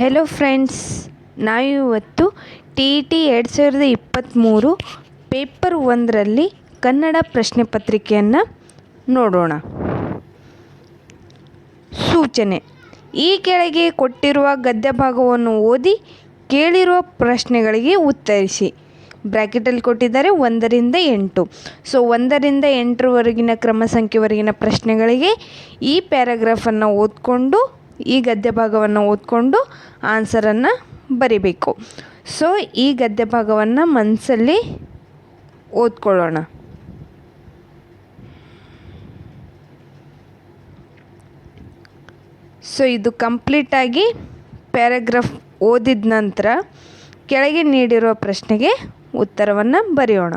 Hello friends ನಾವಿವತ್ತು T T ಎರಡು ಸಾವಿರದ ಇಪ್ಪತ್ತ್ಮೂರು ಪೇಪರ್ ಒಂದರಲ್ಲಿ ಕನ್ನಡ ಪ್ರಶ್ನೆ ಪತ್ರಿಕೆಯನ್ನು ನೋಡೋಣ. ಸೂಚನೆ, ಈ ಕೆಳಗೆ ಕೊಟ್ಟಿರುವ ಗದ್ಯ ಭಾಗವನ್ನು ಓದಿ ಕೇಳಿರುವ ಪ್ರಶ್ನೆಗಳಿಗೆ ಉತ್ತರಿಸಿ. ಬ್ರ್ಯಾಕೆಟಲ್ಲಿ ಕೊಟ್ಟಿದ್ದಾರೆ ಒಂದರಿಂದ ಎಂಟು. ಸೊ ಒಂದರಿಂದ ಎಂಟರವರೆಗಿನ ಕ್ರಮ ಸಂಖ್ಯೆವರೆಗಿನ ಪ್ರಶ್ನೆಗಳಿಗೆ ಈ ಪ್ಯಾರಾಗ್ರಾಫನ್ನು ಓದ್ಕೊಂಡು ಈ ಗದ್ಯ ಭಾಗವನ್ನು ಓದ್ಕೊಂಡು ಆನ್ಸರನ್ನು ಬರಿಬೇಕು. ಸೊ ಈ ಗದ್ಯ ಭಾಗವನ್ನು ಮನಸ್ಸಲ್ಲಿ ಓದ್ಕೊಳ್ಳೋಣ. ಸೊ ಇದು ಕಂಪ್ಲೀಟಾಗಿ ಪ್ಯಾರಾಗ್ರಾಫ್ ಓದಿದ ನಂತರ ಕೆಳಗೆ ನೀಡಿರುವ ಪ್ರಶ್ನೆಗೆ ಉತ್ತರವನ್ನು ಬರೆಯೋಣ.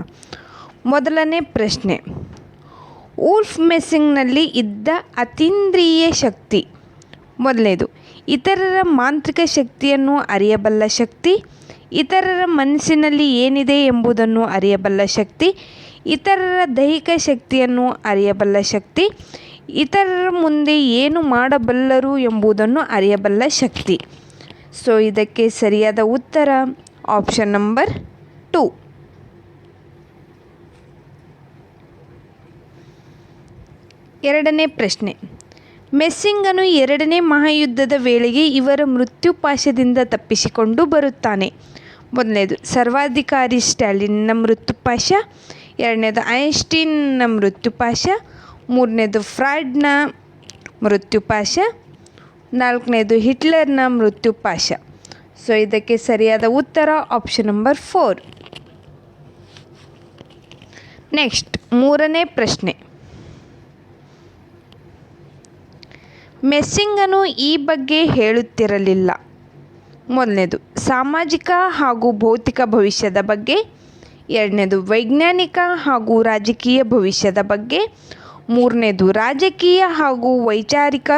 ಮೊದಲನೇ ಪ್ರಶ್ನೆ. ಊಲ್ಫ್ ಮೆಸ್ಸಿಂಗ್ನಲ್ಲಿ ಇದ್ದ ಅತೀಂದ್ರಿಯ ಶಕ್ತಿ. ಮೊದಲನೇದು. ಇತರರ ಮಾಂತ್ರಿಕ ಶಕ್ತಿಯನ್ನು ಅರಿಯಬಲ್ಲ ಶಕ್ತಿ, ಇತರರ ಮನಸ್ಸಿನಲ್ಲಿ ಏನಿದೆ ಎಂಬುದನ್ನು ಅರಿಯಬಲ್ಲ ಶಕ್ತಿ, ಇತರರ ದೈಹಿಕ ಶಕ್ತಿಯನ್ನು ಅರಿಯಬಲ್ಲ ಶಕ್ತಿ, ಇತರರ ಮುಂದೆ ಏನು ಮಾಡಬಲ್ಲರು ಎಂಬುದನ್ನು ಅರಿಯಬಲ್ಲ ಶಕ್ತಿ. ಸೊ, ಇದಕ್ಕೆ ಸರಿಯಾದ ಉತ್ತರ, ಆಪ್ಷನ್ ನಂಬರ್ ಟು. ಎರಡನೇ ಪ್ರಶ್ನೆ. ಮೆಸ್ಸಿಂಗನು ಎರಡನೇ ಮಹಾಯುದ್ಧದ ವೇಳೆಗೆ ಇವರ ಮೃತ್ಯುಪಾಶದಿಂದ ತಪ್ಪಿಸಿಕೊಂಡು ಬರುತ್ತಾನೆ. ಮೊದಲನೇದು, ಸರ್ವಾಧಿಕಾರಿ ಸ್ಟ್ಯಾಲಿನ್ನ ಮೃತ್ಯುಪಾಶ ಎರಡನೇದು, ಐನ್ಸ್ಟೀನ್ನ ಮೃತ್ಯುಪಾಶ ಮೂರನೇದು ಫ್ರಾಡ್ನ ಮೃತ್ಯುಪಾಶ ನಾಲ್ಕನೇದು, ಹಿಟ್ಲರ್ನ ಮೃತ್ಯುಪಾಶ ಸೊ, ಇದಕ್ಕೆ ಸರಿಯಾದ ಉತ್ತರ ಆಪ್ಷನ್ ನಂಬರ್ ಫೋರ್. ನೆಕ್ಸ್ಟ್, ಮೂರನೇ ಪ್ರಶ್ನೆ. ಮೆಸ್ಸಿಂಗನು ಈ ಬಗ್ಗೆ ಹೇಳುತ್ತಿರಲಿಲ್ಲ. ಮೊದಲನೇದು, ಸಾಮಾಜಿಕ ಹಾಗೂ ಭೌತಿಕ ಭವಿಷ್ಯದ ಬಗ್ಗೆ. ಎರಡನೇದು, ವೈಜ್ಞಾನಿಕ ಹಾಗೂ ರಾಜಕೀಯ ಭವಿಷ್ಯದ ಬಗ್ಗೆ. ಮೂರನೇದು, ರಾಜಕೀಯ ಹಾಗೂ ವೈಚಾರಿಕ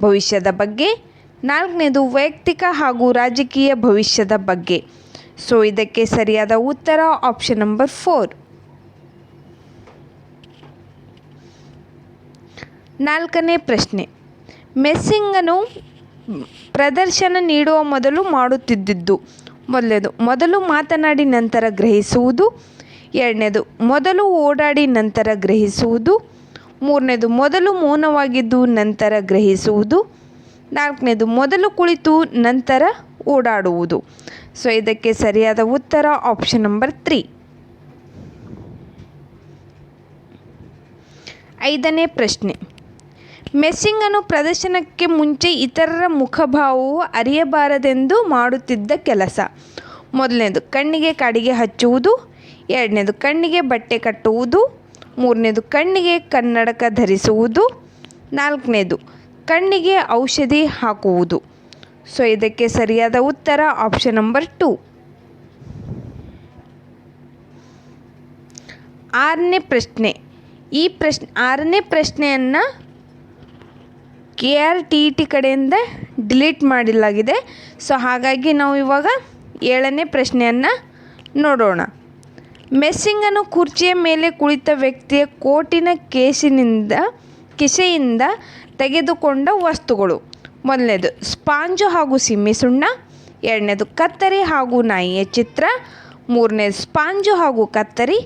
ಭವಿಷ್ಯದ ಬಗ್ಗೆ. ನಾಲ್ಕನೇದು, ವೈಯಕ್ತಿಕ ಹಾಗೂ ರಾಜಕೀಯ ಭವಿಷ್ಯದ ಬಗ್ಗೆ. ಸೊ ಇದಕ್ಕೆ ಸರಿಯಾದ ಉತ್ತರ ಆಪ್ಷನ್ ನಂಬರ್ ಫೋರ್ ನಾಲ್ಕನೇ ಪ್ರಶ್ನೆ ಮೆಸ್ಸಿಂಗನು ಪ್ರದರ್ಶನ ನೀಡುವ ಮೊದಲು ಮಾಡುತ್ತಿದ್ದದ್ದು. ಮೊದಲನೇದು, ಮೊದಲು ಮಾತನಾಡಿ ನಂತರ ಗ್ರಹಿಸುವುದು. ಎರಡನೇದು, ಮೊದಲು ಓಡಾಡಿ ನಂತರ ಗ್ರಹಿಸುವುದು. ಮೂರನೇದು, ಮೊದಲು ಮೌನವಾಗಿದ್ದು ನಂತರ ಗ್ರಹಿಸುವುದು. ನಾಲ್ಕನೇದು, ಮೊದಲು ಕುಳಿತು ನಂತರ ಓಡಾಡುವುದು. ಸೊ ಇದಕ್ಕೆ ಸರಿಯಾದ ಉತ್ತರ ಆಪ್ಷನ್ ನಂಬರ್ ತ್ರೀ ಐದನೇ ಪ್ರಶ್ನೆ. ಮೆಸ್ಸಿಂಗನು ಪ್ರದರ್ಶನಕ್ಕೆ ಮುಂಚೆ ಇತರರ ಮುಖಭಾವವು ಅರಿಯಬಾರದೆಂದು ಮಾಡುತ್ತಿದ್ದ ಕೆಲಸ. ಮೊದಲನೇದು, ಕಣ್ಣಿಗೆ ಕಾಡಿಗೆ ಹಚ್ಚುವುದು. ಎರಡನೇದು, ಕಣ್ಣಿಗೆ ಬಟ್ಟೆ ಕಟ್ಟುವುದು. ಮೂರನೇದು, ಕಣ್ಣಿಗೆ ಕನ್ನಡಕ ಧರಿಸುವುದು. ನಾಲ್ಕನೇದು, ಕಣ್ಣಿಗೆ ಔಷಧಿ ಹಾಕುವುದು. ಸೊ, ಇದಕ್ಕೆ ಸರಿಯಾದ ಉತ್ತರ ಆಪ್ಷನ್ ನಂಬರ್ ಟು ಆರನೇ ಪ್ರಶ್ನೆ. ಈ ಪ್ರಶ್ನೆ, ಆರನೇ ಪ್ರಶ್ನೆಯನ್ನು ಕೆ ಆರ್ ಟಿ ಟಿ ಕಡೆಯಿಂದ ಡಿಲೀಟ್ ಮಾಡಲಾಗಿದೆ. ಸೊ ಹಾಗಾಗಿ ನಾವು ಇವಾಗ ಏಳನೇ ಪ್ರಶ್ನೆಯನ್ನು ನೋಡೋಣ. ಮೆಸ್ಸಿಂಗನ್ನು ಕುರ್ಚಿಯ ಮೇಲೆ ಕುಳಿತ ವ್ಯಕ್ತಿಯ ಕೋಟಿನ ಕೇಸಿನಿಂದ, ಕಿಸೆಯಿಂದ ತೆಗೆದುಕೊಂಡ ವಸ್ತುಗಳು. ಮೊದಲನೇದು, ಸ್ಪಾಂಜು ಹಾಗೂ ಸಿಮ್ಮಿ ಸುಣ್ಣ. ಎರಡನೇದು, ಕತ್ತರಿ ಹಾಗೂ ನಾಯಿಯ ಚಿತ್ರ. ಮೂರನೇದು, ಸ್ಪಾಂಜು ಹಾಗೂ ಕತ್ತರಿ.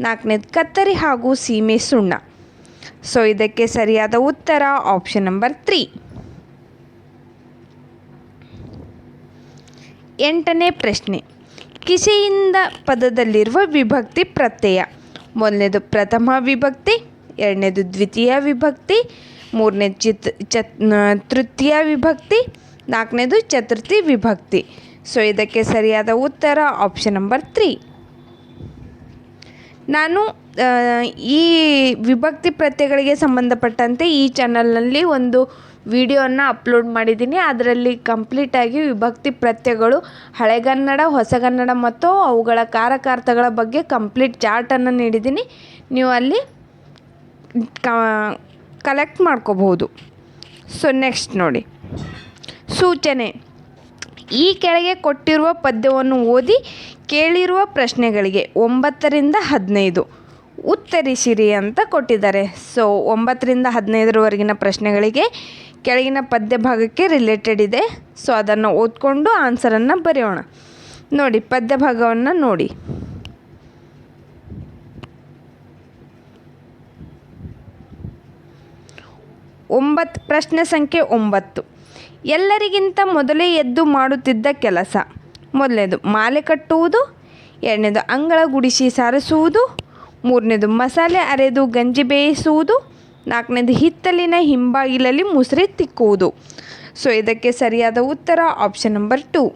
ನಾಲ್ಕನೇದು, ಕತ್ತರಿ ಹಾಗೂ ಸೀಮೆ ಸುಣ್ಣ. ಸೊ ಇದಕ್ಕೆ ಸರಿಯಾದ ಉತ್ತರ ಆಪ್ಷನ್ ನಂಬರ್ ತ್ರೀ ಎಂಟನೇ ಪ್ರಶ್ನೆ. ಕಿಸೆಯಿಂದ ಪದದಲ್ಲಿರುವ ವಿಭಕ್ತಿ ಪ್ರತ್ಯಯ. ಮೊದಲನೇದು ಪ್ರಥಮ ವಿಭಕ್ತಿ, ಎರಡನೇದು ದ್ವಿತೀಯ ವಿಭಕ್ತಿ, ಮೂರನೇ ಚಿತ್, ಚತ್ ತೃತೀಯ ವಿಭಕ್ತಿ, ನಾಲ್ಕನೇದು ಚತುರ್ಥಿ ವಿಭಕ್ತಿ. ಸೊ ಇದಕ್ಕೆ ಸರಿಯಾದ ಉತ್ತರ ಆಪ್ಷನ್ ನಂಬರ್ ತ್ರೀ ನಾನು ಈ ವಿಭಕ್ತಿ ಪ್ರತ್ಯಯಗಳಿಗೆ ಸಂಬಂಧಪಟ್ಟಂತೆ ಈ ಚಾನಲ್ನಲ್ಲಿ ಒಂದು ವಿಡಿಯೋನ ಅಪ್ಲೋಡ್ ಮಾಡಿದ್ದೀನಿ. ಅದರಲ್ಲಿ ಕಂಪ್ಲೀಟಾಗಿ ವಿಭಕ್ತಿ ಪ್ರತ್ಯಯಗಳು ಹಳೆಗನ್ನಡ ಹೊಸಗನ್ನಡ ಮತ್ತು ಅವುಗಳ ಕಾರಕಾರ್ಥಗಳ ಬಗ್ಗೆ ಕಂಪ್ಲೀಟ್ ಚಾರ್ಟನ್ನು ನೀಡಿದ್ದೀನಿ. ನೀವು ಅಲ್ಲಿ ಕಲೆಕ್ಟ್ ಮಾಡ್ಕೋಬಹುದು. ಸೊ ನೆಕ್ಸ್ಟ್ ನೋಡಿ. ಸೂಚನೆ. ಈ ಕೆಳಗೆ ಕೊಟ್ಟಿರುವ ಪದ್ಯವನ್ನು ಓದಿ ಕೇಳಿರುವ ಪ್ರಶ್ನೆಗಳಿಗೆ ಒಂಬತ್ತರಿಂದ ಹದಿನೈದು ಉತ್ತರಿಸಿರಿ ಅಂತ ಕೊಟ್ಟಿದ್ದಾರೆ. ಸೊ ಒಂಬತ್ತರಿಂದ ಹದಿನೈದರವರೆಗಿನ ಪ್ರಶ್ನೆಗಳಿಗೆ ಕೆಳಗಿನ ಪದ್ಯ ಭಾಗಕ್ಕೆ ರಿಲೇಟೆಡ್ ಇದೆ. ಸೊ ಅದನ್ನು ಓದ್ಕೊಂಡು ಆನ್ಸರನ್ನು ಬರೆಯೋಣ. ನೋಡಿ, ಪದ್ಯ ಭಾಗವನ್ನು ನೋಡಿ. ಒಂಬತ್ತು ಪ್ರಶ್ನೆ ಸಂಖ್ಯೆ ಒಂಬತ್ತು. ಎಲ್ಲರಿಗಿಂತ ಮೊದಲೇ ಎದ್ದು ಮಾಡುತ್ತಿದ್ದ ಕೆಲಸ. ಮೊದಲನೇದು ಮಾಲೆ ಕಟ್ಟುವುದು, ಎರಡನೇದು ಅಂಗಳ ಗುಡಿಸಿ ಸಾರಿಸುವುದು, ಮೂರನೇದು ಮಸಾಲೆ ಅರೆದು ಗಂಜಿ ಬೇಯಿಸುವುದು, ನಾಲ್ಕನೇದು ಹಿತ್ತಲಿನ ಹಿಂಬಾಗಿಲಲ್ಲಿ ಮುಸುರೆ ತಿಕ್ಕುವುದು. ಸೊ ಇದಕ್ಕೆ ಸರಿಯಾದ ಉತ್ತರ ಆಪ್ಷನ್ ನಂಬರ್ ಟು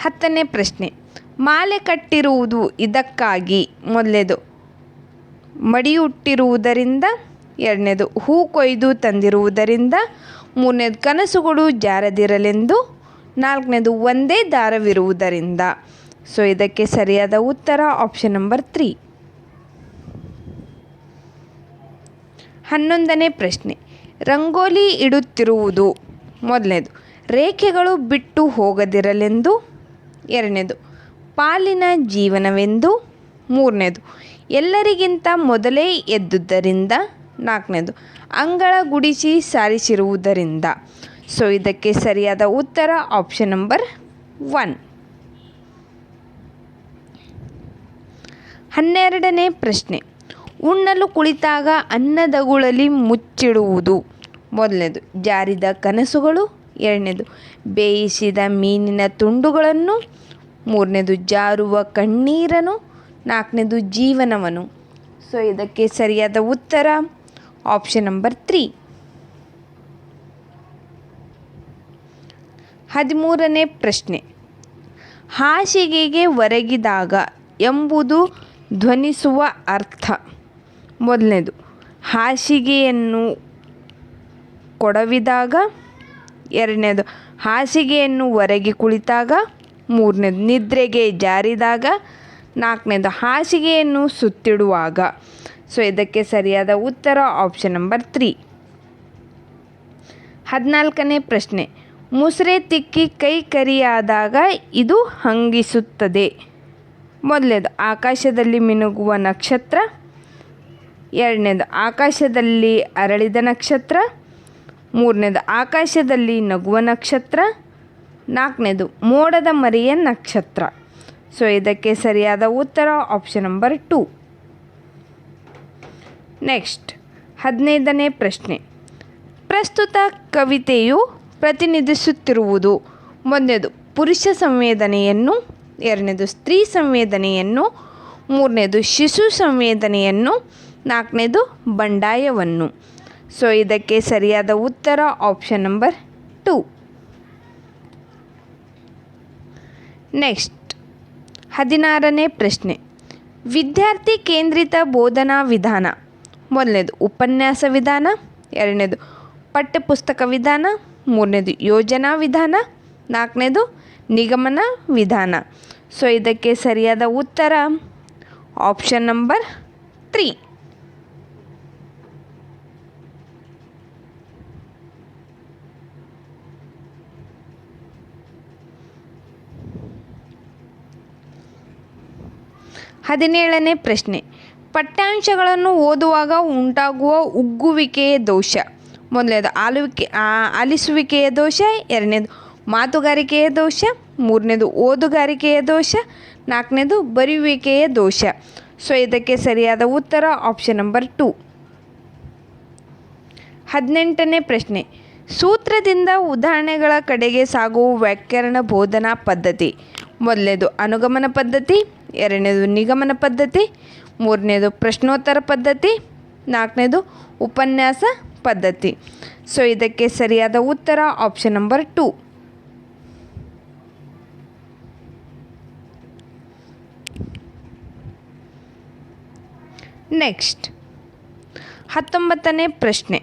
ಹತ್ತನೇ ಪ್ರಶ್ನೆ. ಮಾಲೆ ಕಟ್ಟಿರುವುದು ಇದಕ್ಕಾಗಿ. ಮೊದಲೇದು ಮಡಿಯುಟ್ಟಿರುವುದರಿಂದ ಎರಡನೇದು, ಹೂ ಕೊಯ್ದು ತಂದಿರುವುದರಿಂದ ಮೂರನೇದು, ಕನಸುಗಳು ಜಾರದಿರಲೆಂದು, ನಾಲ್ಕನೇದು, ಒಂದೇ ದಾರವಿರುವುದರಿಂದ. ಸೊ ಇದಕ್ಕೆ ಸರಿಯಾದ ಉತ್ತರ ಆಪ್ಷನ್ ನಂಬರ್ ತ್ರೀ ಹನ್ನೊಂದನೇ ಪ್ರಶ್ನೆ, ರಂಗೋಲಿ ಇಡುತ್ತಿರುವುದು ಮೊದಲನೇದು, ರೇಖೆಗಳು ಬಿಟ್ಟು ಹೋಗದಿರಲೆಂದು. ಎರಡನೇದು, ಪಾಲಿನ ಜೀವನವೆಂದು. ಮೂರನೇದು, ಎಲ್ಲರಿಗಿಂತ ಮೊದಲೇ ಎದ್ದುದರಿಂದ ನಾಲ್ಕನೇದು, ಅಂಗಳ ಗುಡಿಸಿ ಸಾರಿಸಿರುವುದರಿಂದ. ಸೊ ಇದಕ್ಕೆ ಸರಿಯಾದ ಉತ್ತರ ಆಪ್ಷನ್ ನಂಬರ್ ಒನ್ ಹನ್ನೆರಡನೇ ಪ್ರಶ್ನೆ, ಉಣ್ಣಲು ಕುಳಿತಾಗ ಅನ್ನದಗುಳಲಿ ಮುಚ್ಚಿಡುವುದು. ಮೊದಲನೇದು, ಜಾರಿದ ಕನಸುಗಳು. ಎರಡನೇದು, ಬೇಯಿಸಿದ ಮೀನಿನ ತುಂಡುಗಳನ್ನು. ಮೂರನೇದು, ಜಾರುವ ಕಣ್ಣೀರನು. ನಾಲ್ಕನೇದು, ಜೀವನವನು. ಸೊ ಇದಕ್ಕೆ ಸರಿಯಾದ ಉತ್ತರ ಆಪ್ಷನ್ ನಂಬರ್ ತ್ರೀ ಹದಿಮೂರನೇ ಪ್ರಶ್ನೆ. ಹಾಸಿಗೆಗೆ ಒರಗಿದಾಗ ಎಂಬುದು ಧ್ವನಿಸುವ ಅರ್ಥ. ಮೊದಲನೇದು, ಹಾಸಿಗೆಯನ್ನು ಕೊಡವಿದಾಗ. ಎರಡನೇದು, ಹಾಸಿಗೆಯನ್ನು ಹೊರಗೆ ಕುಳಿತಾಗ. ಮೂರನೇದು, ನಿದ್ರೆಗೆ ಜಾರಿದಾಗ. ನಾಲ್ಕನೇದು, ಹಾಸಿಗೆಯನ್ನು ಸುತ್ತಿಡುವಾಗ. ಸೊ ಇದಕ್ಕೆ ಸರಿಯಾದ ಉತ್ತರ ಆಪ್ಷನ್ ನಂಬರ್ ತ್ರೀ ಹದಿನಾಲ್ಕನೇ ಪ್ರಶ್ನೆ. ಮುಸ್ರೆ ತಿಕ್ಕಿ ಕೈ ಕರಿಯಾದಾಗ ಇದು ಹಂಗಿಸುತ್ತದೆ. ಮೊದಲನೇದು, ಆಕಾಶದಲ್ಲಿ ಮಿನುಗುವ ನಕ್ಷತ್ರ. ಎರಡನೇದು, ಆಕಾಶದಲ್ಲಿ ಅರಳಿದ ನಕ್ಷತ್ರ. ಮೂರನೇದು, ಆಕಾಶದಲ್ಲಿ ನಗುವ ನಕ್ಷತ್ರ. ನಾಲ್ಕನೇದು, ಮೋಡದ ಮರಿಯ ನಕ್ಷತ್ರ. ಸೊ ಇದಕ್ಕೆ ಸರಿಯಾದ ಉತ್ತರ ಆಪ್ಷನ್ ನಂಬರ್ ಟು ನೆಕ್ಸ್ಟ್ ಹದಿನೈದನೇ ಪ್ರಶ್ನೆ. ಪ್ರಸ್ತುತ ಕವಿತೆಯು ಪ್ರತಿನಿಧಿಸುತ್ತಿರುವುದು. ಒಂದನೇದು ಪುರುಷ ಸಂವೇದನೆಯನ್ನು. ಎರಡನೇದು, ಸ್ತ್ರೀ ಸಂವೇದನೆಯನ್ನು. ಮೂರನೇದು, ಶಿಶು ಸಂವೇದನೆಯನ್ನು. ನಾಲ್ಕನೇದು, ಬಂಡಾಯವನ್ನು. ಸೊ ಇದಕ್ಕೆ ಸರಿಯಾದ ಉತ್ತರ ಆಪ್ಷನ್ ನಂಬರ್ ಟು ನೆಕ್ಸ್ಟ್ ಹದಿನಾರನೇ ಪ್ರಶ್ನೆ. ವಿದ್ಯಾರ್ಥಿ ಕೇಂದ್ರಿತ ಬೋಧನಾ ವಿಧಾನ. ಮೊದಲನೇದು ಉಪನ್ಯಾಸ ವಿಧಾನ, ಎರಡನೇದು ಪಠ್ಯಪುಸ್ತಕ ವಿಧಾನ, ಮೂರನೇದು ಯೋಜನಾ ವಿಧಾನ, ನಾಲ್ಕನೇದು ನಿಗಮನ ವಿಧಾನ. ಸೊ ಇದಕ್ಕೆ ಸರಿಯಾದ ಉತ್ತರ ಆಪ್ಷನ್ ನಂಬರ್ ತ್ರೀ ಹದಿನೇಳನೇ ಪ್ರಶ್ನೆ. ಪಠ್ಯಾಂಶಗಳನ್ನು ಓದುವಾಗ ಉಂಟಾಗುವ ಉಗ್ಗುವಿಕೆಯ ದೋಷ. ಮೊದಲನೇದು, ಆಲುವಿಕೆ ಆಲಿಸುವಿಕೆಯ ದೋಷ, ಎರಡನೇದು, ಮಾತುಗಾರಿಕೆಯ ದೋಷ, ಮೂರನೇದು, ಓದುಗಾರಿಕೆಯ ದೋಷ, ನಾಲ್ಕನೇದು, ಬರೆಯುವಿಕೆಯ ದೋಷ. ಸೊ ಇದಕ್ಕೆ ಸರಿಯಾದ ಉತ್ತರ ಆಪ್ಷನ್ ನಂಬರ್ ಟು ಹದಿನೆಂಟನೇ ಪ್ರಶ್ನೆ. ಸೂತ್ರದಿಂದ ಉದಾಹರಣೆಗಳ ಕಡೆಗೆ ಸಾಗುವ ವ್ಯಾಕರಣ ಬೋಧನಾ ಪದ್ಧತಿ. ಮೊದಲನೇದು, ಅನುಗಮನ ಪದ್ಧತಿ, ಎರಡನೇದು, ನಿಗಮನ ಪದ್ಧತಿ ಮೂರನೇದು ಪ್ರಶ್ನೋತ್ತರ ಪದ್ಧತಿ, ನಾಲ್ಕನೇದು ಉಪನ್ಯಾಸ ಪದ್ಧತಿ. ಸೊ ಇದಕ್ಕೆ ಸರಿಯಾದ ಉತ್ತರ ಆಪ್ಷನ್ ನಂಬರ್ ಟು ನೆಕ್ಸ್ಟ್ ಹತ್ತೊಂಬತ್ತನೇ ಪ್ರಶ್ನೆ.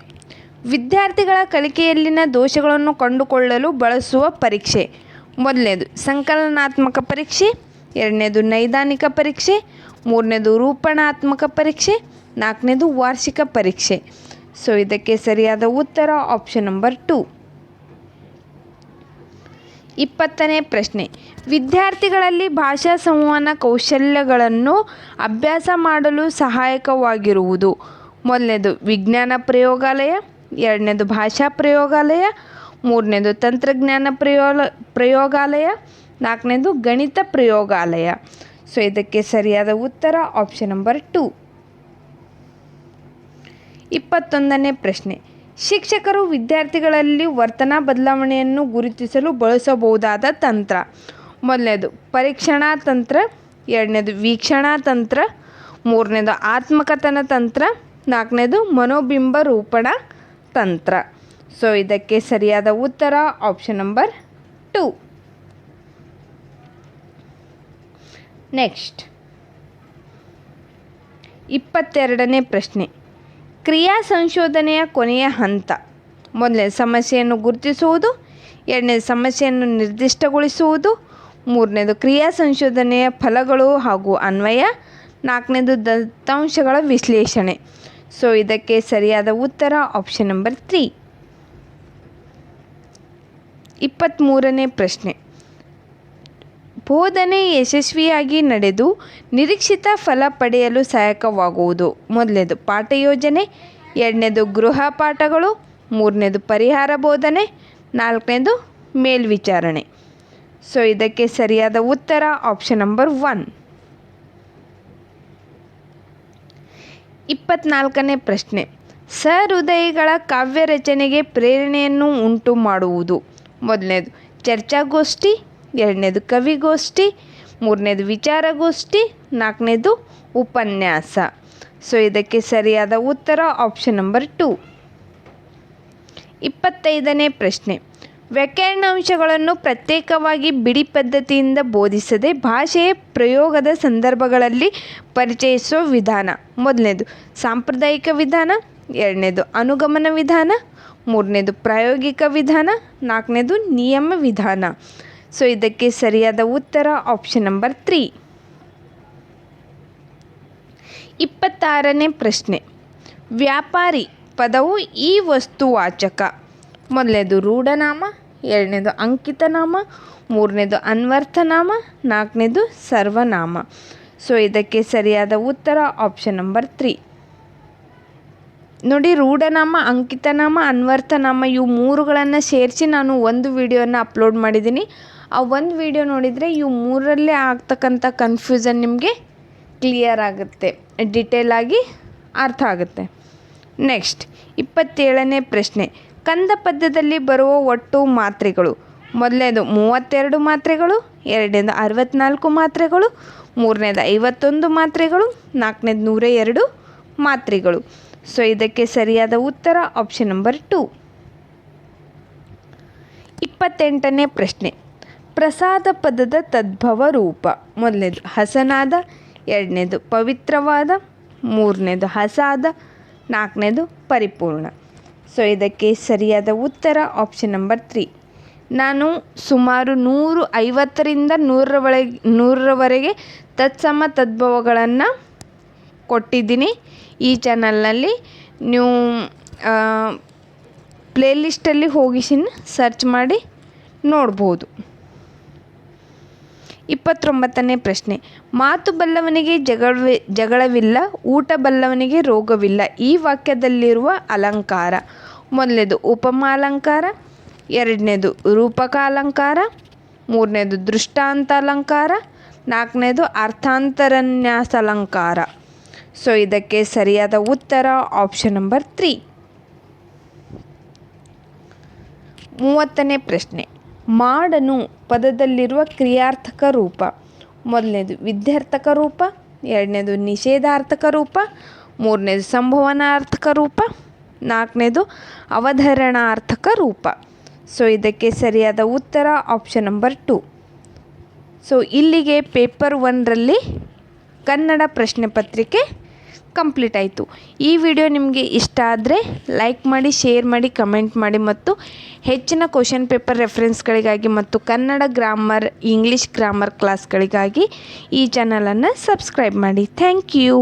ವಿದ್ಯಾರ್ಥಿಗಳ ಕಲಿಕೆಯಲ್ಲಿನ ದೋಷಗಳನ್ನು ಕಂಡುಕೊಳ್ಳಲು ಬಳಸುವ ಪರೀಕ್ಷೆ. ಮೊದಲನೇದು ಸಂಕಲನಾತ್ಮಕ ಪರೀಕ್ಷೆ, ಎರಡನೇದು ನೈದಾನಿಕ ಪರೀಕ್ಷೆ ಮೂರನೇದು ರೂಪಣಾತ್ಮಕ ಪರೀಕ್ಷೆ, ನಾಲ್ಕನೇದು ವಾರ್ಷಿಕ ಪರೀಕ್ಷೆ. ಸೊ ಇದಕ್ಕೆ ಸರಿಯಾದ ಉತ್ತರ ಆಪ್ಷನ್ ನಂಬರ್ ಟು ಇಪ್ಪತ್ತನೇ ಪ್ರಶ್ನೆ. ವಿದ್ಯಾರ್ಥಿಗಳಲ್ಲಿ ಭಾಷಾ ಸಂವಹನ ಕೌಶಲ್ಯಗಳನ್ನು ಅಭ್ಯಾಸ ಮಾಡಲು ಸಹಾಯಕವಾಗಿರುವುದು. ಮೊದಲನೇದು ವಿಜ್ಞಾನ ಪ್ರಯೋಗಾಲಯ, ಎರಡನೇದು ಭಾಷಾ ಪ್ರಯೋಗಾಲಯ, ಮೂರನೇದು ತಂತ್ರಜ್ಞಾನ ಪ್ರಯೋಗ ಪ್ರಯೋಗಾಲಯ, ನಾಲ್ಕನೇದು ಗಣಿತ ಪ್ರಯೋಗಾಲಯ. ಸೊ ಇದಕ್ಕೆ ಸರಿಯಾದ ಉತ್ತರ ಆಪ್ಷನ್ ನಂಬರ್ ಟು ಇಪ್ಪತ್ತೊಂದನೇ ಪ್ರಶ್ನೆ. ಶಿಕ್ಷಕರು ವಿದ್ಯಾರ್ಥಿಗಳಲ್ಲಿ ವರ್ತನಾ ಬದಲಾವಣೆಯನ್ನು ಗುರುತಿಸಲು ಬಳಸಬಹುದಾದ ತಂತ್ರ. ಮೊದಲನೇದು, ಪರೀಕ್ಷಣಾ ತಂತ್ರ. ಎರಡನೇದು, ವೀಕ್ಷಣಾ ತಂತ್ರ. ಮೂರನೇದು, ಆತ್ಮಕಥನ ತಂತ್ರ. ನಾಲ್ಕನೇದು, ಮನೋಬಿಂಬ ರೂಪಣ ತಂತ್ರ. ಸೊ ಇದಕ್ಕೆ ಸರಿಯಾದ ಉತ್ತರ ಆಪ್ಷನ್ ನಂಬರ್ ಟು ನೆಕ್ಸ್ಟ್ ಇಪ್ಪತ್ತೆರಡನೇ ಪ್ರಶ್ನೆ. ಕ್ರಿಯಾ ಸಂಶೋಧನೆಯ ಕೊನೆಯ ಹಂತ. ಮೊದಲನೇ ಸಮಸ್ಯೆಯನ್ನು ಗುರುತಿಸುವುದು, ಎರಡನೇ ಸಮಸ್ಯೆಯನ್ನು ನಿರ್ದಿಷ್ಟಗೊಳಿಸುವುದು, ಮೂರನೇದು ಕ್ರಿಯಾ ಸಂಶೋಧನೆಯ ಫಲಗಳು ಹಾಗೂ ಅನ್ವಯ, ನಾಲ್ಕನೇದು ದತ್ತಾಂಶಗಳ ವಿಶ್ಲೇಷಣೆ. ಸೊ ಇದಕ್ಕೆ ಸರಿಯಾದ ಉತ್ತರ ಆಪ್ಷನ್ ನಂಬರ್ ತ್ರೀ ಇಪ್ಪತ್ತ್ಮೂರನೇ ಪ್ರಶ್ನೆ. ಬೋಧನೆ ಯಶಸ್ವಿಯಾಗಿ ನಡೆದು ನಿರೀಕ್ಷಿತ ಫಲ ಪಡೆಯಲು ಸಹಾಯಕವಾಗುವುದು. ಮೊದಲನೇದು ಪಾಠ ಯೋಜನೆ, ಎರಡನೇದು ಗೃಹ ಪಾಠಗಳು, ಮೂರನೇದು ಪರಿಹಾರ ಬೋಧನೆ, ನಾಲ್ಕನೇದು ಮೇಲ್ವಿಚಾರಣೆ. ಸೊ ಇದಕ್ಕೆ ಸರಿಯಾದ ಉತ್ತರ ಆಪ್ಷನ್ ನಂಬರ್ ಒನ್ ಇಪ್ಪತ್ನಾಲ್ಕನೇ ಪ್ರಶ್ನೆ. ಸಹೃದಯಿಗಳ ಕಾವ್ಯ ರಚನೆಗೆ ಪ್ರೇರಣೆಯನ್ನು ಉಂಟು ಮಾಡುವುದು. ಮೊದಲನೇದು ಚರ್ಚಾಗೋಷ್ಠಿ ಎರಡನೇದು ಕವಿಗೋಷ್ಠಿ, ಮೂರನೇದು ವಿಚಾರಗೋಷ್ಠಿ, ನಾಲ್ಕನೇದು ಉಪನ್ಯಾಸ. ಸೊ ಇದಕ್ಕೆ ಸರಿಯಾದ ಉತ್ತರ ಆಪ್ಷನ್ ನಂಬರ್ ಟು ಇಪ್ಪತ್ತೈದನೇ ಪ್ರಶ್ನೆ. ವ್ಯಾಕರಣಾಂಶಗಳನ್ನು ಪ್ರತ್ಯೇಕವಾಗಿ ಬಿಡಿ ಪದ್ಧತಿಯಿಂದ ಬೋಧಿಸದೆ ಭಾಷೆಯ ಪ್ರಯೋಗದ ಸಂದರ್ಭಗಳಲ್ಲಿ ಪರಿಚಯಿಸುವ ವಿಧಾನ. ಮೊದಲನೇದು, ಸಾಂಪ್ರದಾಯಿಕ ವಿಧಾನ, ಎರಡನೇದು ಅನುಗಮನ ವಿಧಾನ, ಮೂರನೇದು ಪ್ರಾಯೋಗಿಕ ವಿಧಾನ, ನಾಲ್ಕನೇದು ನಿಯಮ ವಿಧಾನ. ಸೊ ಇದಕ್ಕೆ ಸರಿಯಾದ ಉತ್ತರ ಆಪ್ಷನ್ ನಂಬರ್ ತ್ರೀ ಇಪ್ಪತ್ತಾರನೇ ಪ್ರಶ್ನೆ. ವ್ಯಾಪಾರಿ ಪದವು ಈ ವಸ್ತುವಾಚಕ ಮೊದಲನೇದು ರೂಢನಾಮ, ಎರಡನೇದು ಅಂಕಿತನಾಮ, ಮೂರನೇದು ಅನ್ವರ್ಥನಾಮ, ನಾಲ್ಕನೇದು ಸರ್ವನಾಮ. ಸೊ ಇದಕ್ಕೆ ಸರಿಯಾದ ಉತ್ತರ ಆಪ್ಷನ್ ನಂಬರ್ ತ್ರೀ ನೋಡಿ, ರೂಢನಾಮ, ಅಂಕಿತನಾಮ, ಅನ್ವರ್ಥನಾಮ, ಇವು ಮೂರುಗಳನ್ನು ಸೇರಿಸಿ ನಾನು ಒಂದು ವಿಡಿಯೋನ ಅಪ್ಲೋಡ್ ಮಾಡಿದ್ದೀನಿ ಆ ಒಂದು ವಿಡಿಯೋ ನೋಡಿದರೆ ಇವು ಮೂರಲ್ಲೇ ಆಗ್ತಕ್ಕಂಥ ಕನ್ಫ್ಯೂಸನ್ ನಿಮಗೆ ಕ್ಲಿಯರ್ ಆಗುತ್ತೆ. ಡಿಟೇಲಾಗಿ ಅರ್ಥ ಆಗುತ್ತೆ. ನೆಕ್ಸ್ಟ್ ಇಪ್ಪತ್ತೇಳನೇ ಪ್ರಶ್ನೆ. ಕಂದ ಪದ್ಯದಲ್ಲಿ ಬರುವ ಒಟ್ಟು ಮಾತ್ರೆಗಳು. ಮೊದಲನೇದು ಮೂವತ್ತೆರಡು ಮಾತ್ರೆಗಳು, ಎರಡನೇದು ಅರವತ್ತ್ನಾಲ್ಕು ಮಾತ್ರೆಗಳು, ಮೂರನೇದು ಐವತ್ತೊಂದು ಮಾತ್ರೆಗಳು, ನಾಲ್ಕನೇದು ನೂರ ಎರಡು ಮಾತ್ರೆಗಳು. ಸೊ ಇದಕ್ಕೆ ಸರಿಯಾದ ಉತ್ತರ ಆಪ್ಷನ್ ನಂಬರ್ ಟು ಇಪ್ಪತ್ತೆಂಟನೇ ಪ್ರಶ್ನೆ. ಪ್ರಸಾದ ಪದದ ತದ್ಭವ ರೂಪ ಮೊದಲನೇದು ಹಸನಾದ, ಎರಡನೇದು ಪವಿತ್ರವಾದ, ಮೂರನೇದು ಹಸಾದ, ನಾಲ್ಕನೇದು ಪರಿಪೂರ್ಣ. ಸೊ ಇದಕ್ಕೆ ಸರಿಯಾದ ಉತ್ತರ ಆಪ್ಷನ್ ನಂಬರ್ ತ್ರೀ ನಾನು ಸುಮಾರು ನೂರು ಐವತ್ತರಿಂದ ನೂರರ ಒಳಗೆ ನೂರರವರೆಗೆ ತತ್ಸಮ ತದ್ಭವಗಳನ್ನು ಕೊಟ್ಟಿದ್ದೀನಿ. ಈ ಚಾನಲ್ನಲ್ಲಿ ನೀವು ಪ್ಲೇಲಿಸ್ಟಲ್ಲಿ ಹೋಗಿಸಿನ ಸರ್ಚ್ ಮಾಡಿ ನೋಡ್ಬೋದು. ಇಪ್ಪತ್ತೊಂಬತ್ತನೇ ಪ್ರಶ್ನೆ. ಮಾತು ಬಲ್ಲವನಿಗೆ ಜಗಳವಿ, ಜಗಳವಿಲ್ಲ, ಊಟ ಬಲ್ಲವನಿಗೆ ರೋಗವಿಲ್ಲ. ಈ ವಾಕ್ಯದಲ್ಲಿರುವ ಅಲಂಕಾರ. ಮೊದಲನೇದು ಉಪಮಾಲಂಕಾರ, ಎರಡನೇದು ರೂಪಕಾಲಂಕಾರ, ಮೂರನೇದು ದೃಷ್ಟಾಂತ ಅಲಂಕಾರ ನಾಲ್ಕನೇದು ಅರ್ಥಾಂತರನ್ಯಾಸ ಅಲಂಕಾರ ಸೊ ಇದಕ್ಕೆ ಸರಿಯಾದ ಉತ್ತರ ಆಪ್ಷನ್ ನಂಬರ್ ತ್ರೀ ಮೂವತ್ತನೇ ಪ್ರಶ್ನೆ. ಮಾಡನು ಪದದಲ್ಲಿರುವ ಕ್ರಿಯಾರ್ಥಕ ರೂಪ. ಮೊದಲನೇದು ವಿದ್ಯಾರ್ಥಕ ರೂಪ, ಎರಡನೇದು ನಿಷೇಧಾರ್ಥಕ ರೂಪ, ಮೂರನೇದು ಸಂಭವನಾರ್ಥಕ ರೂಪ, ನಾಲ್ಕನೇದು ಅವಧರಣಾರ್ಥಕ ರೂಪ. ಸೊ ಇದಕ್ಕೆ ಸರಿಯಾದ ಉತ್ತರ ಆಪ್ಷನ್ ನಂಬರ್ ಟು ಸೊ ಇಲ್ಲಿಗೆ ಪೇಪರ್ ಒನ್ರಲ್ಲಿ ಕನ್ನಡ ಪ್ರಶ್ನೆ ಪತ್ರಿಕೆ ಕಂಪ್ಲೀಟ್ ಆಯಿತು. ಈ ವಿಡಿಯೋ ನಿಮಗೆ ಇಷ್ಟ ಆದರೆ ಲೈಕ್ ಮಾಡಿ ಶೇರ್ ಮಾಡಿ ಕಮೆಂಟ್ ಮಾಡಿ ಮತ್ತು ಹೆಚ್ಚಿನ ಕ್ವಶನ್ ಪೇಪರ್ ರೆಫರೆನ್ಸ್ಗಳಿಗಾಗಿ ಮತ್ತು ಕನ್ನಡ ಗ್ರಾಮರ್ ಇಂಗ್ಲೀಷ್ ಗ್ರಾಮರ್ ಕ್ಲಾಸ್ಗಳಿಗಾಗಿ ಈ ಚಾನಲನ್ನು ಸಬ್ಸ್ಕ್ರೈಬ್ ಮಾಡಿ. Thank you